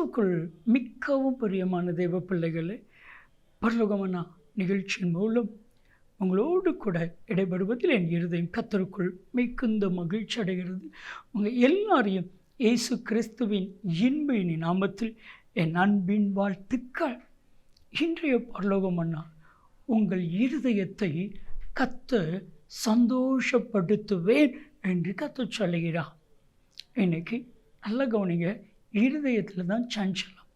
கிறிஸ்துவுக்குள் மிக்கவும் பிரியமான தெய்வ பிள்ளைகளே பரலோகமனா நிகழ்ச்சியின் மூலம் உங்களோடு கூட இடைபடுவதில் என் இருதயம் கத்தருக்குள் மிகுந்த மகிழ்ச்சி அடைகிறது. உங்கள் எல்லாரையும் இயேசு கிறிஸ்துவின் இன்பின் நாமத்தில் என் அன்பின் வாழ்த்துக்கள். இன்றைய பரலோகமன்னா உங்கள் இருதயத்தை கத்த சந்தோஷப்படுத்துவேன் என்று கத்து சொல்லுகிறார். இன்னைக்கு நல்ல கவனிங்க இருதயத்தில் தான் சஞ்சலம்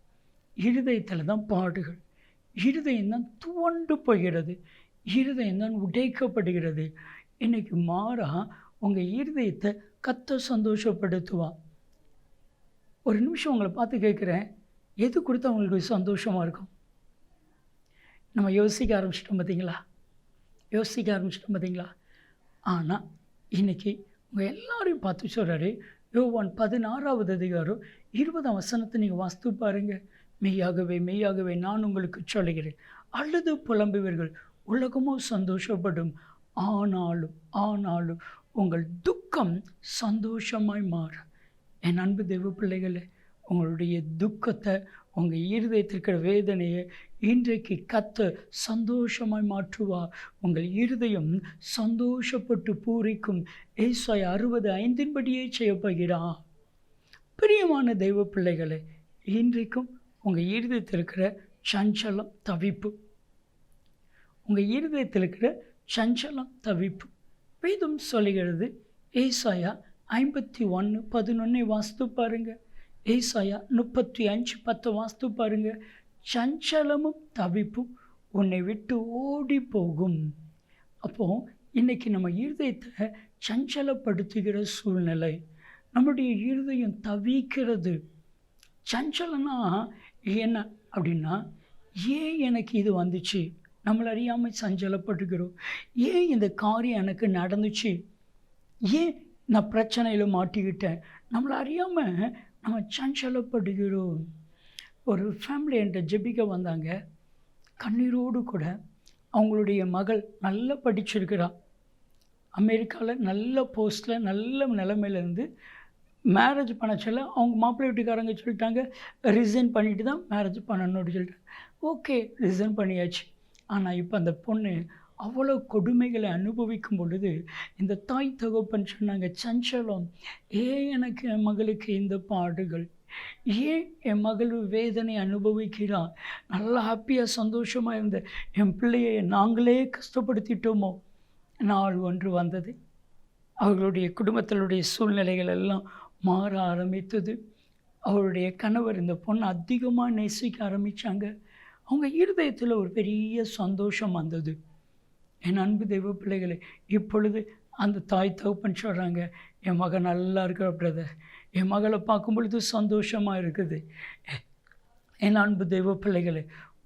இருதயத்தில் தான் பாடுகள். இருதயம் தான் துவண்டு போகிறது இருதயம் தான் உடைக்கப்படுகிறது. இன்னைக்கு மாறா உங்கள் இருதயத்தை கத்த சந்தோஷப்படுத்துவான் ஒரு நிமிஷம் உங்களை பார்த்து கேட்குறேன் எது கொடுத்தா உங்களுக்கு சந்தோஷமாக இருக்கும்? நம்ம யோசிக்க ஆரம்பிச்சிட்டோம் பார்த்தீங்களா யோசிக்க ஆரம்பிச்சிட்டோம் பார்த்தீங்களா ஆனால் இன்னைக்கு உங்கள் எல்லாரையும் பார்த்து சொல்கிறாரு யோவான் பதினாறாவது அதிகாரம் இருபதாம் வசனத்தை நீங்கள் வாஸ்து பாருங்கள் மெய்யாகவே மெய்யாகவே நான் உங்களுக்கு சொல்லுகிறேன். அல்லது புலம்புவீர்கள். உலகமோ சந்தோஷப்படும். ஆனாலும் ஆனாலும் உங்கள் துக்கம் சந்தோஷமாய் மாறும் என் அன்பு தெய்வ பிள்ளைகளே உங்களுடைய துக்கத்தை உங்கள் இருதயத்திற்கிற வேதனையை இன்றைக்கு கத்த சந்தோஷமாய் மாற்றுவார் உங்கள் இருதயம் சந்தோஷப்பட்டு பூரிக்கும். ஏசாய் அறுபது ஐந்தின்படியே செய்யப்படுகிறார் பிரியமான தெய்வ பிள்ளைகளே இன்றைக்கும் உங்கள் இருதயத்தில் இருக்கிற சஞ்சலம் தவிப்பு. உங்கள் இருதயத்தில் இருக்கிற சஞ்சலம் தவிப்பு. வேதம் சொல்லுகிறது ஏசாயா ஐம்பத்தி ஒன்று பதினொன்னே வாஸ்து பாருங்கள் ஏசாயா முப்பத்தி அஞ்சு பத்து வாஸ்து பாருங்கள் சஞ்சலமும் தவிப்பும் உன்னை விட்டு ஓடி போகும். அப்போது இன்றைக்கி நம்ம இருதயத்தை சஞ்சலப்படுத்துகிற சூழ்நிலை நம்முடைய இருதயம் தவிக்கிறது. சஞ்சலனா என்ன அப்படின்னா ஏன் எனக்கு இது வந்துச்சு. நம்மளை அறியாமல் சஞ்சலப்பட்டுக்கிறோம். ஏன் இந்த காரியம் எனக்கு நடந்துச்சு. ஏன் நான் பிரச்சனையில் மாட்டிக்கிட்டேன். நம்மளை அறியாமல் நம்ம சஞ்சலப்படுகிறோம். ஒரு ஃபேமிலி என்கிட்ட ஜெபிக்க வந்தாங்க. கண்ணீரோடு கூட அவங்களுடைய மகள் நல்லா படிச்சிருக்கிறான் அமெரிக்காவில் நல்ல போஸ்ட்டில் நல்ல நிலைமையிலேருந்து மேரேஜ் பண்ண சொல்ல அவங்க மாப்பிள்ளை வீட்டுக்காரங்க சொல்லிட்டாங்க ரிசைன் பண்ணிட்டு தான் மேரேஜ் பண்ணணும்னு சொல்லிட்டாங்க. ஓகே ரிசைன் பண்ணியாச்சு. ஆனால் இப்போ அந்த பொண்ணு அவ்வளோ கொடுமைகளை அனுபவிக்கும் பொழுது இந்த தாய் தகப்பன் சொன்னாங்க சஞ்சலம் ஏன் எனக்கு என் மகளுக்கு இந்த பாடுகள்? ஏன் என் மகள் வேதனை அனுபவிக்கிறான் நல்லா ஹாப்பியாக சந்தோஷமாக இருந்த என் பிள்ளையை நாங்களே கஷ்டப்படுத்திட்டோமோ? நாள் ஒன்று வந்தது. அவர்களுடைய குடும்பத்தினுடைய சூழ்நிலைகள் எல்லாம் மாற ஆரம்பித்தது. அவருடைய கணவர் இந்த பொண்ணை அதிகமாக நேசிக்க ஆரம்பித்தாங்க அவங்க இருதயத்தில் ஒரு பெரிய சந்தோஷம் வந்தது. என் அன்பு தெய்வ பிள்ளைகளே இப்பொழுது அந்த தாய் தகுப்பன் சொல்கிறாங்க என் மகன் நல்லா இருக்கிற பிரதர் என் மகளை பார்க்கும் பொழுது சந்தோஷமாக இருக்குது. என் அன்பு தெய்வ பிள்ளைகளை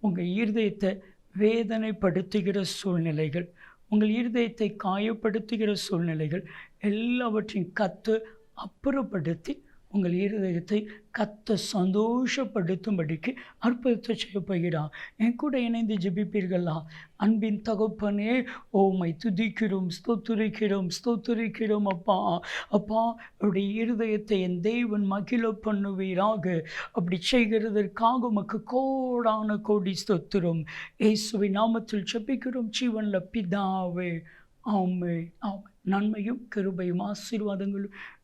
உங்கள் இருதயத்தை வேதனைப்படுத்துகிற சூழ்நிலைகள் உங்கள் இருதயத்தை காயப்படுத்துகிற சூழ்நிலைகள் எல்லாவற்றையும் கற்று அப்புறப்படுத்தி உங்கள் இருதயத்தை கத்த சந்தோஷப்படுத்தும்படிக்கு அற்புதத்தை செய்ய போகிறான் என் கூட இணைந்து ஜெபிப்பீர்களா? அன்பின் தகப்பனே ஓமை துதிக்கிறோம் ஸ்தோத்துரிக்கிறோம் ஸ்தோத்துரிக்கிறோம் அப்பா. அப்பா அவருடைய இருதயத்தை என் தெய்வன் மகிழ பண்ணுவீராக. அப்படி செய்கிறதற்காக உமக்கு கோடான கோடி ஸ்தோத்திரம். இயேசுவை நாமத்தில் ஜெபிக்கிறோம் ஜீவனில் பிதாவே. ஆமே ஆமே நன்மையும் கிருபையும் ஆசீர்வாதங்களும்